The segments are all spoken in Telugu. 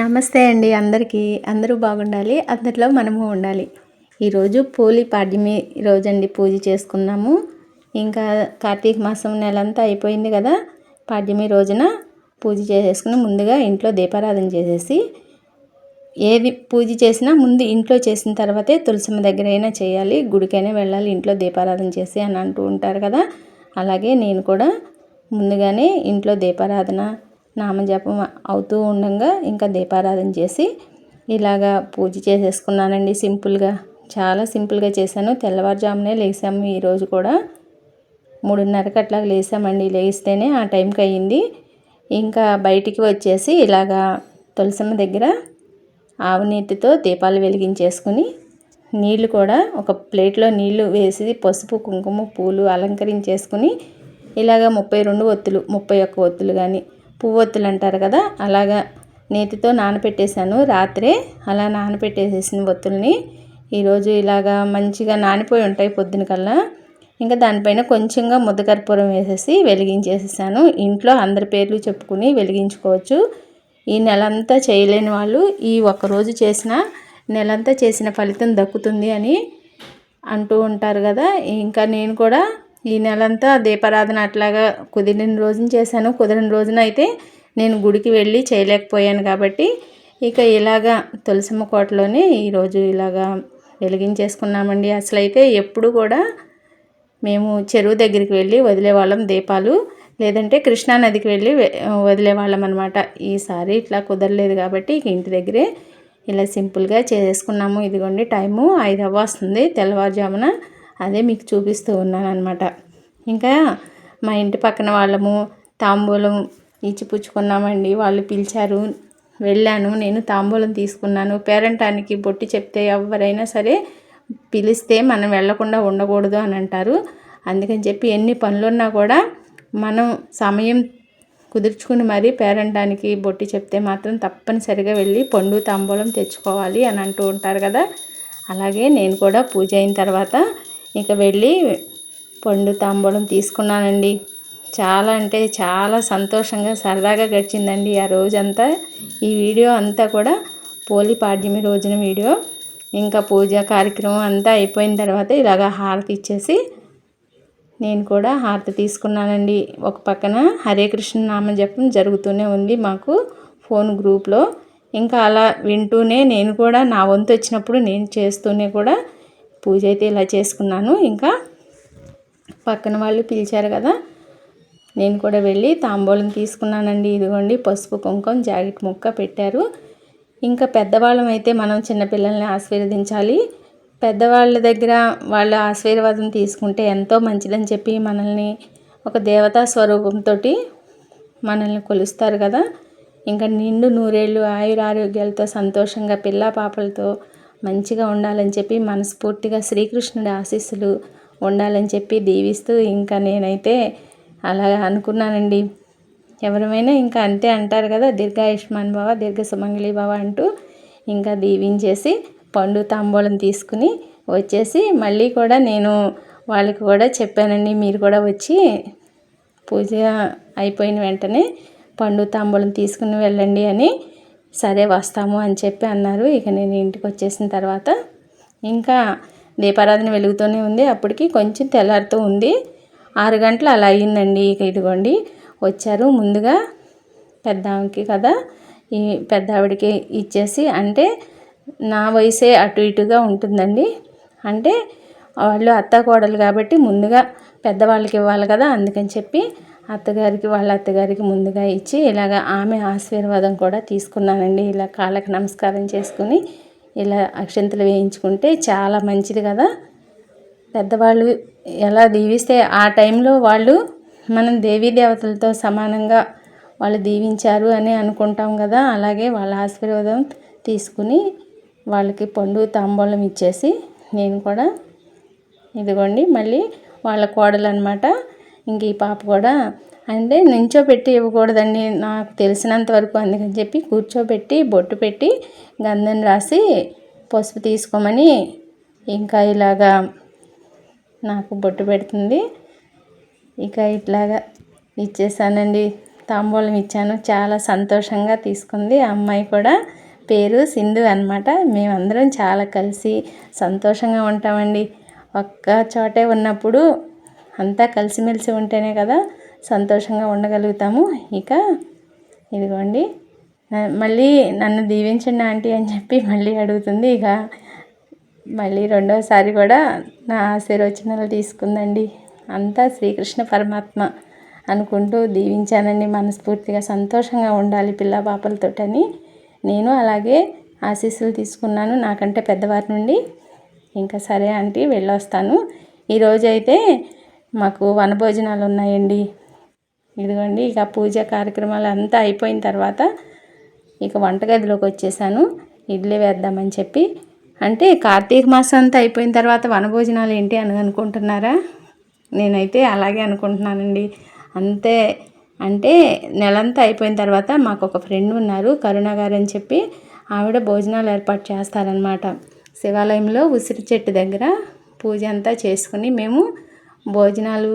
నమస్తే అండి అందరికీ. అందరూ బాగుండాలి అందరిలో మనము ఉండాలి. ఈరోజు పోలి పాడ్యమి రోజండి పూజ చేసుకున్నాము. ఇంకా కార్తీక మాసం నెలంతా అయిపోయింది కదా పాడ్యమి రోజున పూజ చేసేసుకుని ముందుగా ఇంట్లో దీపారాధన చేసేసి ఏది పూజ చేసినా ముందు ఇంట్లో చేసిన తర్వాతే తులసమ్మ దగ్గర అయినా చేయాలి గుడికైనా వెళ్ళాలి ఇంట్లో దీపారాధన చేసి అని అంటూ ఉంటారు కదా. అలాగే నేను కూడా ముందుగానే ఇంట్లో దీపారాధన నామజపం అవుతూ ఉండగా ఇంకా దీపారాధన చేసి ఇలాగా పూజ చేసేసుకున్నానండి సింపుల్గా. చాలా సింపుల్గా చేశాను. తెల్లవారుజామునే లేసాము ఈరోజు కూడా. మూడున్నరకు అట్లా లేసామండి. లేస్తేనే ఆ టైంకి అయ్యింది. ఇంకా బయటికి వచ్చేసి ఇలాగా తులసమ్మ దగ్గర ఆవు నీటితో దీపాలు వెలిగించేసుకుని నీళ్ళు కూడా ఒక ప్లేట్లో నీళ్ళు వేసి పసుపు కుంకుమ పూలు అలంకరించేసుకుని ఇలాగ ముప్పై రెండు ఒత్తులు ముప్పై ఒక్క ఒత్తులు కానీ పువ్వొత్తులు అంటారు కదా అలాగా నేతితో నానపెట్టేశాను రాత్రే. అలా నానపెట్టేసేసిన ఒత్తుల్ని ఈరోజు ఇలాగా మంచిగా నానిపోయి ఉంటాయి పొద్దున కల్లా. ఇంకా దానిపైన కొంచెంగా ముద్దకర్పూరం వేసేసి వెలిగించేసేసాను. ఇంట్లో అందరి పేర్లు చెప్పుకుని వెలిగించుకోవచ్చు. ఈ నెలంతా చేయలేని వాళ్ళు ఈ ఒక్కరోజు చేసిన నెలంతా చేసిన ఫలితం దక్కుతుంది అని అంటూ ఉంటారు కదా. ఇంకా నేను కూడా ఈ నెలంతా దీపారాధన అట్లాగా కుదిరిన రోజున చేశాను. కుదిరిన రోజున అయితే నేను గుడికి వెళ్ళి చేయలేకపోయాను కాబట్టి ఇక ఇలాగా తులసమ్మ కోటలోనే ఈరోజు ఇలాగా వెలిగించేసుకున్నామండి. అసలు అయితే ఎప్పుడు కూడా మేము చెరువు దగ్గరికి వెళ్ళి వదిలేవాళ్ళం దీపాలు. లేదంటే కృష్ణా నదికి వెళ్ళి వదిలేవాళ్ళం అనమాట ఈసారి ఇట్లా కుదరలేదు కాబట్టి ఇక ఇంటి దగ్గరే ఇలా సింపుల్గా చేసుకున్నాము. ఇదిగోండి టైము. ఐదు అవ్వ వస్తుంది తెల్లవారుజామున. అదే మీకు చూపిస్తూ ఉన్నాను అనమాట ఇంకా మా ఇంటి పక్కన వాళ్ళము తాంబూలం ఇచ్చి పుచ్చుకున్నామండి వాళ్ళు పిలిచారు. వెళ్ళాను. నేను తాంబూలం తీసుకున్నాను. పేరంటానికి బొట్టి చెప్తే ఎవరైనా సరే పిలిస్తే మనం వెళ్ళకుండా ఉండకూడదు అని అంటారు. అందుకని చెప్పి ఎన్ని పనులున్నా కూడా మనం సమయం కుదుర్చుకుని మరీ పేరంటానికి బొట్టి చెప్తే మాత్రం తప్పనిసరిగా వెళ్ళి పండు తాంబూలం తెచ్చుకోవాలి అని అంటూ ఉంటారు కదా. అలాగే నేను కూడా పూజ అయిన తర్వాత ఇక వెళ్ళి పండు తాంబూలం తీసుకున్నానండి. చాలా అంటే చాలా సంతోషంగా సరదాగా గడిచిందండి ఆ రోజంతా. ఈ వీడియో అంతా కూడా పోలి పాడ్యమి రోజున వీడియో. ఇంకా పూజ కార్యక్రమం అంతా అయిపోయిన తర్వాత ఇలాగ హారతి ఇచ్చేసి నేను కూడా హారతి తీసుకున్నానండి. ఒక పక్కన హరే కృష్ణ నామ జపం జరుగుతూనే ఉంది మాకు ఫోన్ గ్రూప్లో. ఇంకా అలా వింటూనే నేను కూడా నా వంతు వచ్చినప్పుడు నేను చేస్తూనే కూడా పూజ అయితే ఇలా చేసుకున్నాను. ఇంకా పక్కన వాళ్ళు పిలిచారు కదా. నేను కూడా వెళ్ళి తాంబూలం తీసుకున్నానండి. ఇదిగోండి పసుపు కుంకుమ జాకెట్ ముక్క పెట్టారు. ఇంకా పెద్దవాళ్ళం అయితే మనం చిన్నపిల్లల్ని ఆశీర్వదించాలి. పెద్దవాళ్ళ దగ్గర వాళ్ళ ఆశీర్వాదం తీసుకుంటే ఎంతో మంచిదని చెప్పి మనల్ని ఒక దేవతా స్వరూపంతో మనల్ని కొలుస్తారు కదా. ఇంకా నిండు నూరేళ్ళు ఆయురారోగ్యాలతో సంతోషంగా పిల్ల పాపలతో మంచిగా ఉండాలని చెప్పి మనస్ఫూర్తిగా శ్రీకృష్ణుడి ఆశీస్సులు ఉండాలని చెప్పి దీవిస్తూ ఇంకా నేనైతే అలా అనుకున్నానండి. ఎవరమైనా ఇంకా అంతే అంటారు కదా దీర్ఘాయుష్మాన్ బావ దీర్ఘ సుమంగళి బావ అంటూ ఇంకా దీవించేసి పండు తాంబూలం తీసుకుని వచ్చేసి మళ్ళీ కూడా నేను వాళ్ళకి కూడా చెప్పానండి. మీరు కూడా వచ్చి పూజ అయిపోయిన వెంటనే పండు తాంబూలం తీసుకుని వెళ్ళండి అని సరే వస్తాము అని చెప్పి అన్నారు. ఇక నేను ఇంటికి వచ్చేసిన తర్వాత ఇంకా దీపారాధన వెలుగుతూనే ఉంది. అప్పటికి కొంచెం తెల్లారుతూ ఉంది. ఆరు గంటలు అలా అయ్యిందండి. ఇక ఇదిగోండి వచ్చారు. ముందుగా పెద్ద ఆమెకి కదా ఈ పెద్ద ఆవిడకి ఇచ్చేసి అంటే నా వయసే అటు ఇటుగా ఉంటుందండి. అంటే వాళ్ళు అత్త కోడలు కాబట్టి ముందుగా పెద్దవాళ్ళకి ఇవ్వాలి కదా అందుకని చెప్పి అత్తగారికి వాళ్ళ అత్తగారికి ముందుగా ఇచ్చి ఇలాగ ఆమె ఆశీర్వాదం కూడా తీసుకున్నానండి. ఇలా కాళ్ళకి నమస్కారం చేసుకుని ఇలా అక్షంతలు వేయించుకుంటే చాలా మంచిది కదా. పెద్దవాళ్ళు ఎలా దీవిస్తే ఆ టైంలో వాళ్ళు మనం దేవీ దేవతలతో సమానంగా వాళ్ళు దీవించారు అని అనుకుంటాం కదా. అలాగే వాళ్ళ ఆశీర్వాదం తీసుకుని వాళ్ళకి పండు తాంబూలం ఇచ్చేసి నేను కూడా ఇదిగోండి మళ్ళీ వాళ్ళ కోడలు అనమాట ఇంక ఈ పాప కూడా అంటే నించోబెట్టి ఇవ్వకూడదండి నాకు తెలిసినంత వరకు అందుకని చెప్పి కూర్చోబెట్టి బొట్టు పెట్టి గంధం రాసి పసుపు తీసుకోమని ఇంకా ఇలాగా నాకు బొట్టు పెడుతుంది. ఇక ఇట్లాగా ఇచ్చేసానండి. తాంబూలం ఇచ్చాను. చాలా సంతోషంగా తీసుకుంది. ఆ అమ్మాయి కూడా పేరు సింధు అనమాట మేమందరం చాలా కలిసి సంతోషంగా ఉంటామండి. ఒక్క చోటే ఉన్నప్పుడు అంతా కలిసిమెలిసి ఉంటేనే కదా సంతోషంగా ఉండగలుగుతాము. ఇక ఇదిగోండి. మళ్ళీ నన్ను దీవించండి ఆంటీ అని చెప్పి మళ్ళీ అడుగుతుంది. ఇక మళ్ళీ రెండోసారి కూడా నా ఆశీర్వచనాలు తీసుకుందండి. అంతా శ్రీకృష్ణ పరమాత్మ అనుకుంటూ దీవించానండి మనస్ఫూర్తిగా. సంతోషంగా ఉండాలి పిల్ల పాపలతోటని. నేను అలాగే ఆశీస్సులు తీసుకున్నాను. నాకంటే పెద్దవారి నుండి. ఇంకా సరే ఆంటీ వెళ్ళొస్తాను. ఈరోజు అయితే మాకు వనభోజనాలు ఉన్నాయండి ఇదిగోండి ఇక పూజ కార్యక్రమాలు అంతా అయిపోయిన తర్వాత ఇక వంటగదిలోకి వచ్చేసాను. ఇడ్లీ వేద్దామని చెప్పి. అంటే కార్తీక మాసం అంతా అయిపోయిన తర్వాత వనభోజనాలు ఏంటి అని అనుకుంటున్నారా? నేనైతే అలాగే అనుకుంటున్నానండి. అంతే అంటే నెలంతా అయిపోయిన తర్వాత మాకు ఒక ఫ్రెండ్ ఉన్నారు కరుణ గారు అని చెప్పి. ఆవిడ భోజనాలు ఏర్పాటు చేస్తారనమాట శివాలయంలో ఉసిరి చెట్టు దగ్గర పూజ అంతా చేసుకుని మేము భోజనాలు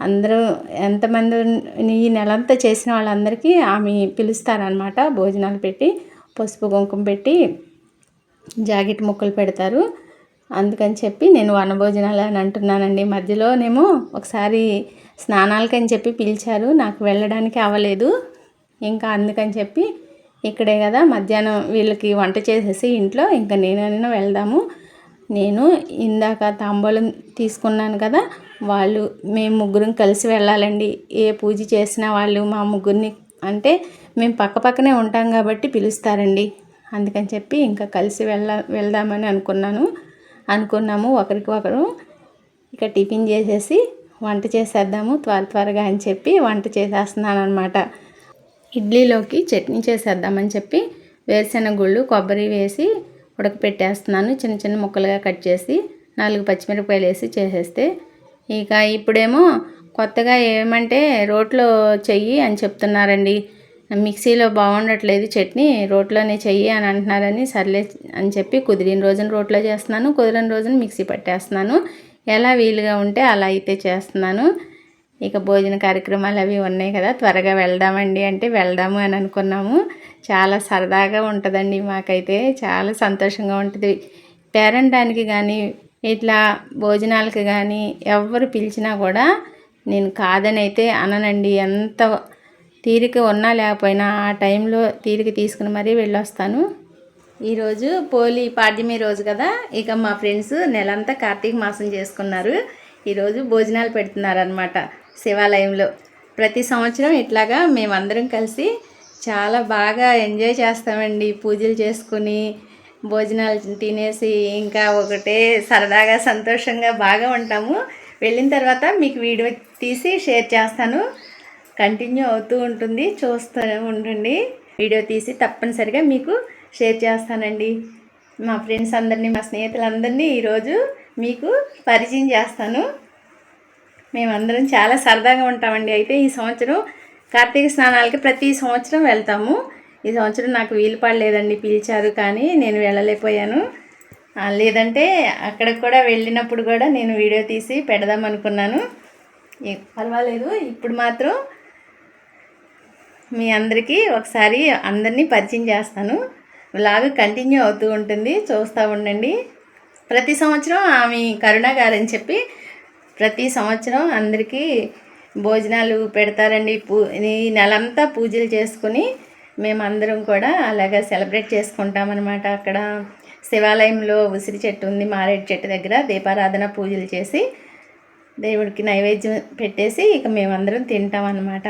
అందరూ ఎంతమంది ఈ నెలంతా చేసిన వాళ్ళందరికీ ఆమె పిలుస్తారనమాట భోజనాలు పెట్టి పసుపు కుంకుమ పెట్టి జాకెట్ ముక్కలు పెడతారు. అందుకని చెప్పి నేను వనభోజనాలు అని అంటున్నానండి. మధ్యలోనేమో ఒకసారి స్నానాలకని చెప్పి పిలిచారు. నాకు వెళ్ళడానికి అవ్వలేదు. ఇంకా అందుకని చెప్పి ఇక్కడే కదా మధ్యాహ్నం వీళ్ళకి వంట చేసేసి ఇంట్లో ఇంకా నేనైనా వెళ్దాము. నేను ఇందాక తాంబూలం తీసుకున్నాను కదా వాళ్ళు మేము ముగ్గురం కలిసి వెళ్ళాలండి. ఏ పూజ చేసినా వాళ్ళు మా ముగ్గురిని అంటే మేము పక్క పక్కనే ఉంటాం కాబట్టి పిలుస్తారండి. అందుకని చెప్పి ఇంకా కలిసి వెళ్ళ వెళ్దామని అనుకున్నాను. అనుకున్నాము ఒకరికి ఒకరు ఇక టిఫిన్ చేసేసి వంట చేసేద్దాము త్వర త్వరగా అని చెప్పి వంట చేసేస్తున్నాను అనమాట ఇడ్లీలోకి చట్నీ చేసేద్దామని చెప్పి వేరుశెనగ గుళ్ళు కొబ్బరి వేసి ఉడకపెట్టేస్తున్నాను. చిన్న చిన్న ముక్కలుగా కట్ చేసి నాలుగు పచ్చిమిరపకాయలు వేసి చేసేస్తే ఇక ఇప్పుడేమో కొత్తగా ఏమంటే రోట్లో చెయ్యి అని చెప్తున్నారండి. మిక్సీలో బాగుండట్లేదు చట్నీ రోట్లోనే చెయ్యి అని అంటున్నారని సర్లే అని చెప్పి కుదిరిన రోజున రోట్లో చేస్తున్నాను కుదిరిన రోజున మిక్సీ పట్టేస్తున్నాను. ఎలా వీలుగా ఉంటే అలా అయితే చేస్తున్నాను. ఇక భోజన కార్యక్రమాలు అవి ఉన్నాయి కదా త్వరగా వెళ్దామండి అంటే వెళ్దాము అని అనుకున్నాము. చాలా సరదాగా ఉంటుందండి మాకైతే చాలా సంతోషంగా ఉంటుంది. పేరంటానికి కానీ ఇట్లా భోజనాలకి కానీ ఎవరు పిలిచినా కూడా నేను కాదని అయితే అననండి. ఎంత తీరిక ఉన్నా లేకపోయినా ఆ టైంలో తీరిక తీసుకుని మరీ వెళ్ళొస్తాను. ఈరోజు పోలీ పాడ్యమి రోజు కదా. ఇక మా ఫ్రెండ్స్ నెలంతా కార్తీక మాసం చేసుకున్నారు. ఈరోజు భోజనాలు పెడుతున్నారనమాట శివాలయంలో. ప్రతి సంవత్సరం ఇట్లాగా మేమందరం కలిసి చాలా బాగా ఎంజాయ్ చేస్తామండి. పూజలు చేసుకుని భోజనాలు తినేసి ఇంకా ఒకటే సరదాగా సంతోషంగా బాగా ఉంటాము. వెళ్ళిన తర్వాత మీకు వీడియో తీసి షేర్ చేస్తాను. కంటిన్యూ అవుతూ ఉంటుంది. చూస్తూ ఉండండి. వీడియో తీసి తప్పనిసరిగా మీకు షేర్ చేస్తానండి. మా ఫ్రెండ్స్ అందరినీ మా స్నేహితులందరినీ ఈరోజు మీకు పరిచయం చేస్తాను. మేమందరం చాలా సరదాగా ఉంటామండి. అయితే ఈ సంవత్సరం కార్తీక స్నానాలకి ప్రతి సంవత్సరం వెళ్తాము. ఈ సంవత్సరం నాకు వీలు పడలేదండి పిలిచారు కానీ నేను వెళ్ళలేకపోయాను. లేదంటే అక్కడికి కూడా వెళ్ళినప్పుడు కూడా నేను వీడియో తీసి పెడదాం అనుకున్నాను. పర్వాలేదు ఇప్పుడు మాత్రం మీ అందరికీ ఒకసారి అందరినీ పరిచయం చేస్తాను. లాగ్ కంటిన్యూ అవుతూ ఉంటుంది చూస్తూ ఉండండి. ప్రతి సంవత్సరం ఆమె కరుణ గారని చెప్పి ప్రతి సంవత్సరం అందరికీ భోజనాలు పెడతారండి. పూ ఈ నెలంతా పూజలు చేసుకుని మేమందరం కూడా అలాగా సెలబ్రేట్ చేసుకుంటామన్నమాట. అక్కడ శివాలయంలో ఉసిరి చెట్టు ఉంది మారేడు చెట్టు దగ్గర దీపారాధన పూజలు చేసి దేవుడికి నైవేద్యం పెట్టేసి ఇక మేమందరం తింటామన్నమాట.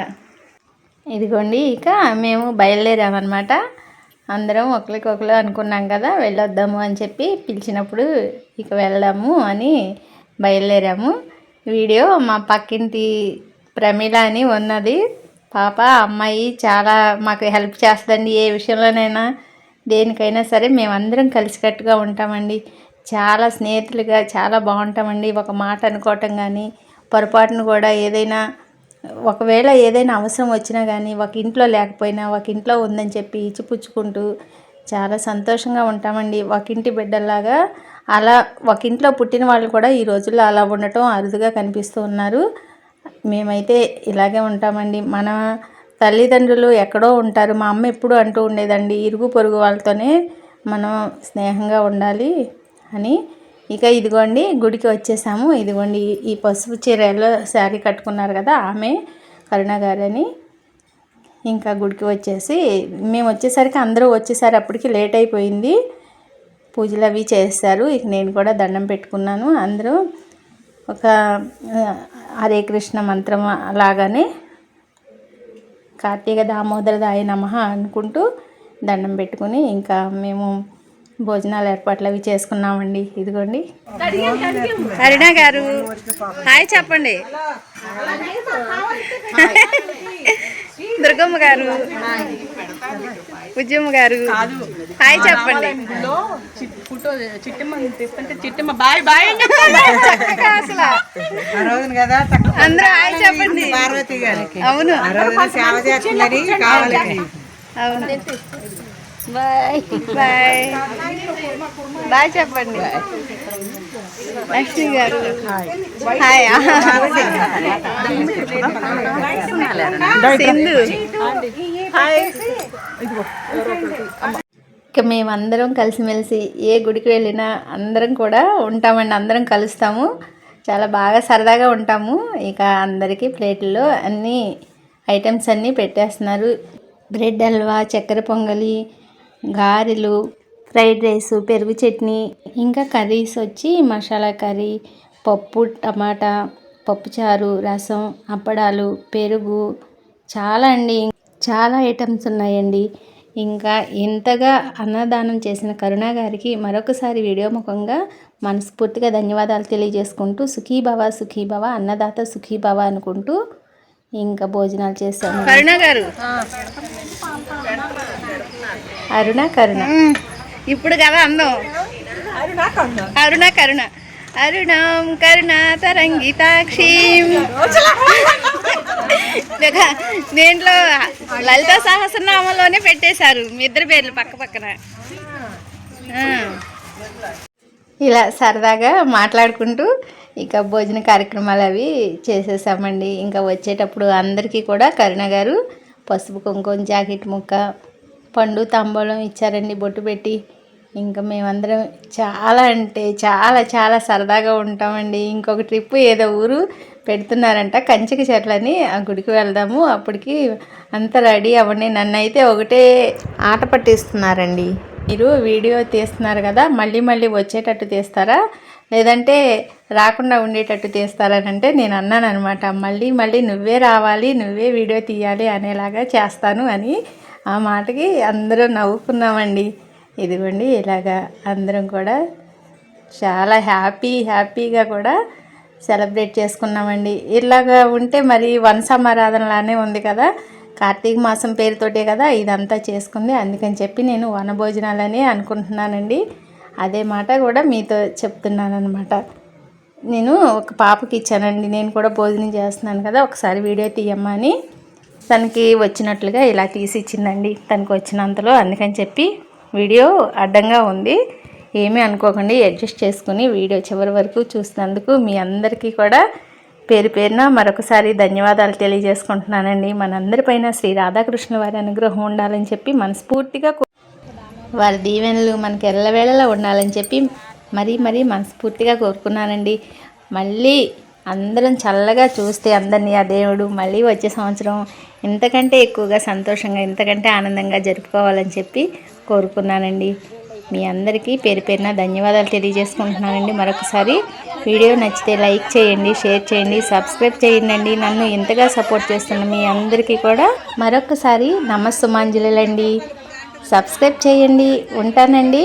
ఇదిగోండి ఇక మేము బయలుదేరామన్నమాట. అందరం ఒకరికొకరు అనుకున్నాం కదా వెళ్ళొద్దాము అని చెప్పి పిలిచినప్పుడు ఇక వెళ్దాము అని బయలుదేరాము. వీడియో మా పక్కింటి ప్రమీల అని ఉన్నది. పాప అమ్మాయి చాలా మాకు హెల్ప్ చేస్తుందండి ఏ విషయంలోనైనా. దేనికైనా సరే మేమందరం కలిసికట్టుగా ఉంటామండి. చాలా స్నేహితులుగా చాలా బాగుంటామండి. ఒక మాట అనుకోవటం కానీ పొరపాటును కూడా ఏదైనా ఒకవేళ ఏదైనా అవసరం వచ్చినా కానీ ఒక ఇంట్లో లేకపోయినా ఒక ఇంట్లో ఉందని చెప్పి ఇచ్చిపుచ్చుకుంటూ చాలా సంతోషంగా ఉంటామండి. ఒక ఇంటి బిడ్డల్లాగా అలా ఒక ఇంట్లో పుట్టిన వాళ్ళు కూడా ఈ రోజుల్లో అలా ఉండటం అరుదుగా కనిపిస్తూ ఉన్నారు. మేమైతే ఇలాగే ఉంటామండి. మన తల్లిదండ్రులు ఎక్కడో ఉంటారు. మా అమ్మ ఎప్పుడు అంటూ ఉండేదండి ఇరుగు పొరుగు వాళ్ళతోనే మనం స్నేహంగా ఉండాలి అని. ఇక ఇదిగోండి గుడికి వచ్చేసాము. ఇదిగోండి ఈ- పసుపు చీరలో శారీ కట్టుకున్నారు కదా ఆమె కరుణ గారని. ఇంకా గుడికి వచ్చేసి మేము వచ్చేసరికి అందరూ వచ్చేసరి. అప్పటికి లేట్ అయిపోయింది. పూజలు అవి చేస్తారు ఇక నేను కూడా దండం పెట్టుకున్నాను అందరూ. ఒక హరే కృష్ణ మంత్రం అలాగానే కార్తీక దామోదర దాయ నమ అనుకుంటూ దండం పెట్టుకుని ఇంకా మేము భోజనాలు ఏర్పాట్లు అవి చేసుకున్నామండి. ఇదిగోండి. హరిణ గారు. హాయ్ చెప్పండి. దుర్గమ్మ గారు. ఉద్యమ్మ గారు. హాయ్ చెప్పండి. ఫోటో చిట్టమ్మ తెస్తుంటే చిట్టమ్మ బాయ్ బాయ్ అసలు. అందరూ హాయ్ చెప్పండి. పార్వతి గారికి. అవును. ఆ రోజున సేవ చేస్తుందని కావాలి అవును. Bye bye. బాయ్ చెప్పండి. లక్ష్మి గారు. హాయ్ సింధు. ఇక మేమందరం కలిసిమెలిసి ఏ గుడికి వెళ్ళినా అందరం కూడా ఉంటామండి. అందరం కలుస్తాము. చాలా బాగా సరదాగా ఉంటాము. ఇక అందరికీ ప్లేట్లో అన్ని ఐటమ్స్ అన్నీ పెట్టేస్తున్నారు. బ్రెడ్ హల్వా చక్కెర పొంగలి గారెలు ఫ్రైడ్ రైస్ పెరుగు చట్నీ. ఇంకా కర్రీస్ వచ్చి మసాలా కర్రీ పప్పు టమాటా పప్పుచారు రసం అప్పడాలు పెరుగు. చాలా అండి. చాలా ఐటమ్స్ ఉన్నాయండి. ఇంకా ఇంతగా అన్నదానం చేసిన కరుణా గారికి మరొకసారి వీడియో ముఖంగా మనస్ఫూర్తిగా ధన్యవాదాలు తెలియజేసుకుంటూ సుఖీభవ సుఖీభవ అన్నదాత సుఖీభవ అనుకుంటూ ఇంకా భోజనాలు చేస్తాము కరుణ గారు. అరుణ కరుణ. ఇప్పుడు కదా అందం. అరుణ కరుణ. అరుణం కరుణ తరంగితాక్షిం. లేక దేంట్లో లలిత సహస్రనామంలోనే పెట్టేశారు. మీ ఇద్దరు పేర్లు పక్క పక్కన. ఇలా సరదాగా మాట్లాడుకుంటూ ఇక భోజన కార్యక్రమాలు అవి చేసేసామండి. ఇంకా వచ్చేటప్పుడు అందరికీ కూడా కరుణ గారు పసుపు కుంకుమ జాకెట్ ముక్క పండు తాంబూలం ఇచ్చారండి బొట్టు పెట్టి. ఇంకా మేమందరం చాలా అంటే చాలా చాలా సరదాగా ఉంటామండి. ఇంకొక ట్రిప్ ఏదో ఊరు పెడుతున్నారంట. కంచికి చెట్లని ఆ గుడికి వెళ్దాము. అప్పటికి అంత రెడీ అవ్వండి. నన్ను అయితే ఒకటే ఆట పట్టిస్తున్నారండి. మీరు వీడియో తీస్తున్నారు కదా మళ్ళీ మళ్ళీ వచ్చేటట్టు తీస్తారా? లేదంటే రాకుండా ఉండేటట్టు తీస్తారని అంటే నేను అన్నాను అనమాట మళ్ళీ మళ్ళీ నువ్వే రావాలి నువ్వే వీడియో తీయాలి అనేలాగా చేస్తాను అని ఆ మాటకి అందరూ నవ్వుకున్నామండి. ఇదిగోండి ఇలాగా అందరం కూడా చాలా హ్యాపీ హ్యాపీగా కూడా సెలబ్రేట్ చేసుకున్నామండి. ఇలాగా ఉంటే మరి వనసమారాధనలానే ఉంది కదా. కార్తీక మాసం పేరుతోటే కదా ఇదంతా చేసుకుంది. అందుకని చెప్పి నేను వనభోజనాలని అనుకుంటున్నానండి. అదే మాట కూడా మీతో చెప్తున్నానమాట నేను ఒక పాపకి ఇచ్చానండి. నేను కూడా భోజనం చేస్తున్నాను కదా ఒకసారి వీడియో తీయమ్మా అని. తనకి వచ్చినట్లుగా ఇలా తీసి ఇచ్చిందండి తనకు వచ్చినంతలో అందుకని చెప్పి వీడియో అడ్డంగా ఉంది. ఏమీ అనుకోకండి అడ్జస్ట్ చేసుకుని వీడియో చివరి వరకు చూసినందుకు మీ అందరికీ కూడా పేరు పేరున మరొకసారి ధన్యవాదాలు తెలియజేసుకుంటున్నానండి. మనందరిపైన శ్రీ రాధాకృష్ణ వారి అనుగ్రహం ఉండాలని చెప్పి మనస్ఫూర్తిగా కో- వారి దీవెనలు మనకి ఎల్లవేళలా ఉండాలని చెప్పి మరీ మరీ మనస్ఫూర్తిగా కోరుకున్నానండి. మళ్ళీ అందరం చల్లగా చూస్తే అందరినీ ఆ దేవుడు మళ్ళీ వచ్చే సంవత్సరం ఇంతకంటే ఎక్కువగా సంతోషంగా ఇంతకంటే ఆనందంగా జరుపుకోవాలని చెప్పి కోరుకున్నానండి. మీ అందరికీ పేరు పేరున ధన్యవాదాలు తెలియజేసుకుంటున్నానండి. మరొకసారి వీడియో నచ్చితే లైక్ చేయండి షేర్ చేయండి సబ్స్క్రైబ్ చేయండి నన్ను ఇంతగా సపోర్ట్ చేస్తున్న మీ అందరికీ కూడా మరొకసారి నమస్సుమాంజలండి సబ్స్క్రైబ్ చేయండి. ఉంటానండి.